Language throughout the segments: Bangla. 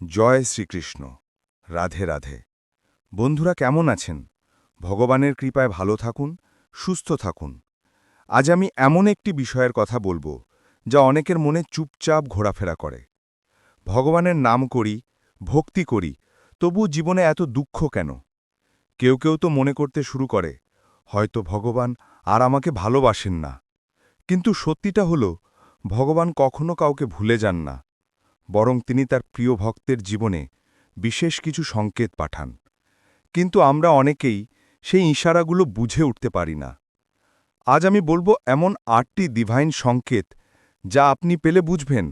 জয় শ্রীকৃষ্ণ। রাধে রাধে। বন্ধুরা কেমন আছেন? ভগবানের কৃপায় ভালো থাকুন, সুস্থ থাকুন। আজ আমি এমন একটি বিষয়ের কথা বলব, যা অনেকের মনে চুপচাপ ঘোরাফেরা করে। ভগবানের নাম করি, ভক্তি করি, তবু জীবনে এত দুঃখ কেন? কেউ কেউ তো মনে করতে শুরু করে, হয়তো ভগবান আর আমাকে ভালোবাসেন না। কিন্তু সত্যিটা হলো, ভগবান কখনো কাউকে ভুলে যান না। বরং তিনি তার প্রিয় ভক্তের জীবনে বিশেষ কিছু সংকেত পাঠান। কিন্তু আমরা অনেকেই সেই ইশারাগুলো বুঝে উঠতে পারি না। আজ আমি বলব এমন আটটি ডিভাইন সংকেত যা আপনি পেলে বুঝবেন,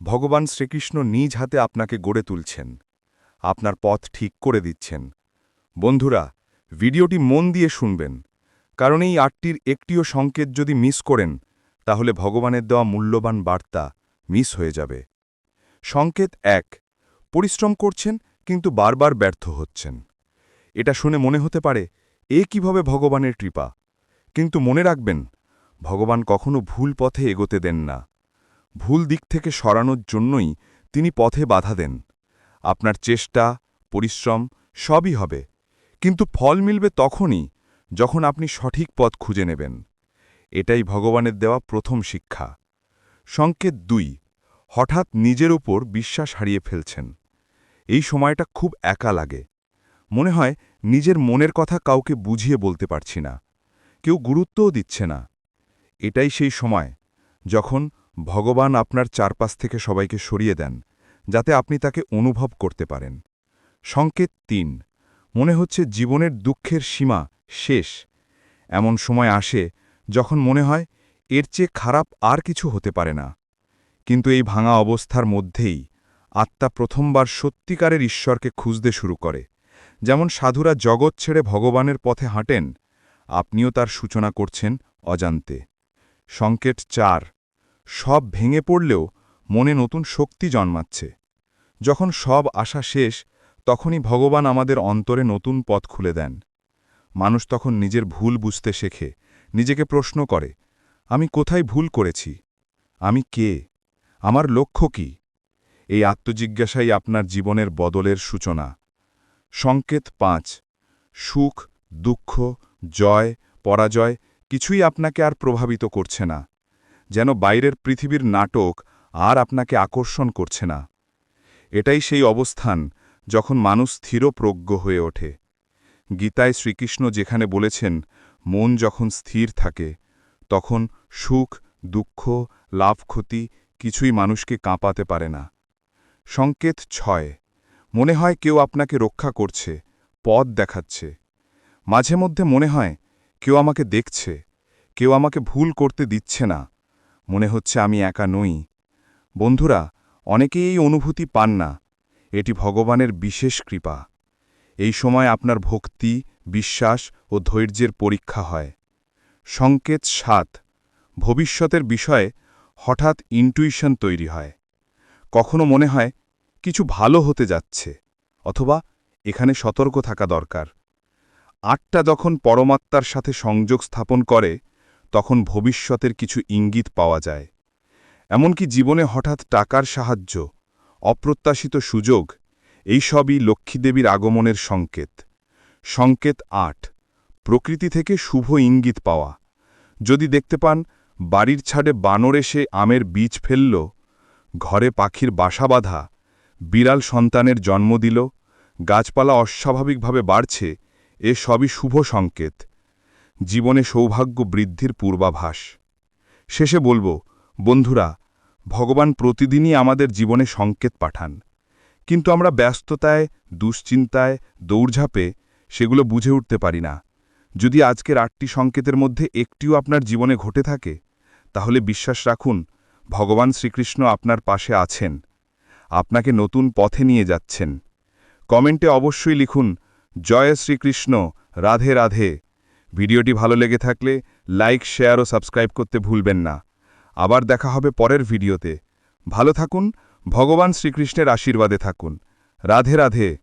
ভগবান শ্রীকৃষ্ণ নিজ হাতে আপনাকে গড়ে তুলছেন, আপনার পথ ঠিক করে দিচ্ছেন। বন্ধুরা, ভিডিওটি মন দিয়ে শুনবেন, কারণ এই আটটির একটিও সংকেত যদি মিস করেন, তাহলে ভগবানের দেওয়া মূল্যবান বার্তা মিস হয়ে যাবে। সংকেত এক, পরিশ্রম করছেন কিন্তু বারবার ব্যর্থ হচ্ছেন। এটা শুনে মনে হতে পারে, এ কীভাবে ভগবানের কৃপা? কিন্তু মনে রাখবেন, ভগবান কখনো ভুল পথে এগোতে দেন না। ভুল দিক থেকে সরানোর জন্যই তিনি পথে বাধা দেন। আপনার চেষ্টা, পরিশ্রম সবই হবে। কিন্তু ফল মিলবে তখনই যখন আপনি সঠিক পথ খুঁজে নেবেন। এটাই ভগবানের দেওয়া প্রথম শিক্ষা। সংকেত দুই হঠাৎ নিজের উপর বিশ্বাস হারিয়ে ফেলছেন। এই সময়টা খুব একা লাগে। মনে হয় নিজের মনের কথা কাউকে বুঝিয়ে বলতে পারছি না। কেউ গুরুত্বও দিচ্ছে না। এটাই সেই সময় যখন ভগবান আপনার চারপাশ থেকে সবাইকে সরিয়ে দেন, যাতে আপনি তাকে অনুভব করতে পারেন। সংকেত তিন, মনে হচ্ছে জীবনের দুঃখের সীমা শেষ। এমন সময় আসে যখন মনে হয় এর চেয়ে খারাপ আর কিছু হতে পারে না। কিন্তু এই ভাঙা অবস্থার মধ্যেই আত্মা প্রথমবার সত্যিকারের ঈশ্বরকে খুঁজতে শুরু করে। যেমন সাধুরা জগৎ ছেড়ে ভগবানের পথে হাঁটেন, আপনিও তার সূচনা করছেন অজান্তে। সংকেত চার, সব ভেঙে পড়লেও মনে নতুন শক্তি জন্মাচ্ছে। যখন সব আশা শেষ, তখনই ভগবান আমাদের অন্তরে নতুন পথ খুলে দেন। মানুষ তখন নিজের ভুল বুঝতে শেখে, নিজেকে প্রশ্ন করে, আমি কোথায় ভুল করেছি? আমি কে? আমার লক্ষ্য কি? এই আত্মজিজ্ঞাসাই আপনার জীবনের বদলের সূচনা। সংকেত পাঁচ, সুখ, দুঃখ, জয়, পরাজয় কিছুই আপনাকে আর প্রভাবিত করছে না, যেন বাইরের পৃথিবীর নাটক আর আপনাকে আকর্ষণ করছে না। এটাই সেই অবস্থান যখন মানুষ স্থিরপ্রজ্ঞ হয়ে ওঠে। গীতায় শ্রীকৃষ্ণ যেখানে বলেছেন, মন যখন স্থির থাকে, তখন সুখ, দুঃখ, লাভ ক্ষতি কিছুই মানুষকে কাঁপাতে পারে না। সংকেত ছয়, মনে হয় কেউ আপনাকে রক্ষা করছে, পথ দেখাচ্ছে। মাঝে মধ্যে মনে হয়, কেউ আমাকে দেখছে, কেউ আমাকে ভুল করতে দিচ্ছে না। মনে হচ্ছে আমি একা নই। বন্ধুরা, অনেকেই এই অনুভূতি পান না। এটি ভগবানের বিশেষ কৃপা। এই সময় আপনার ভক্তি, বিশ্বাস ও ধৈর্যের পরীক্ষা হয়। সংকেত সাত, ভবিষ্যতের বিষয়ে হঠাৎ ইন্টুইশন তৈরি হয়। কখনো মনে হয় কিছু ভালো হতে যাচ্ছে, অথবা এখানে সতর্ক থাকা দরকার। আটটা যখন পরমাত্মার সাথে সংযোগ স্থাপন করে, তখন ভবিষ্যতের কিছু ইঙ্গিত পাওয়া যায়। এমনকি জীবনে হঠাৎ টাকার সাহায্য, অপ্রত্যাশিত সুযোগ, এই সবই লক্ষ্মীদেবীর আগমনের সংকেত। সংকেত আট, প্রকৃতি থেকে শুভ ইঙ্গিত পাওয়া। যদি দেখতে পান বাড়ির ছাড়ে বানর এসে আমের বীজ ফেলল, ঘরে পাখির বাসা বাঁধা, বিড়াল সন্তানের জন্ম দিল, গাছপালা অস্বাভাবিকভাবে বাড়ছে, এ সবই শুভ সংকেত। জীবনে সৌভাগ্য বৃদ্ধির পূর্বাভাস। শেষে বলব, বন্ধুরা, ভগবান প্রতিদিনই আমাদের জীবনে সংকেত পাঠান। কিন্তু আমরা ব্যস্ততায়, দুশ্চিন্তায়, দৌড়ঝাঁপে সেগুলো বুঝে উঠতে পারি না। যদি আজকের আটটি সংকেতের মধ্যে একটিও আপনার জীবনে ঘটে থাকে তাহলে বিশ্বাস রাখুন, ভগবান শ্রীকৃষ্ণ আপনার পাশে আছেন। আপনাকে নতুন পথে নিয়ে যাচ্ছেন। কমেন্টে অবশ্যই লিখুন, জয় শ্রীকৃষ্ণ, রাধে রাধে। ভিডিওটি ভালো লেগে থাকলে লাইক, শেয়ার ও সাবস্ক্রাইব করতে ভুলবেন না। আবার দেখা হবে পরের ভিডিওতে। ভালো থাকুন, ভগবান শ্রীকৃষ্ণের আশীর্বাদে থাকুন। রাধে রাধে।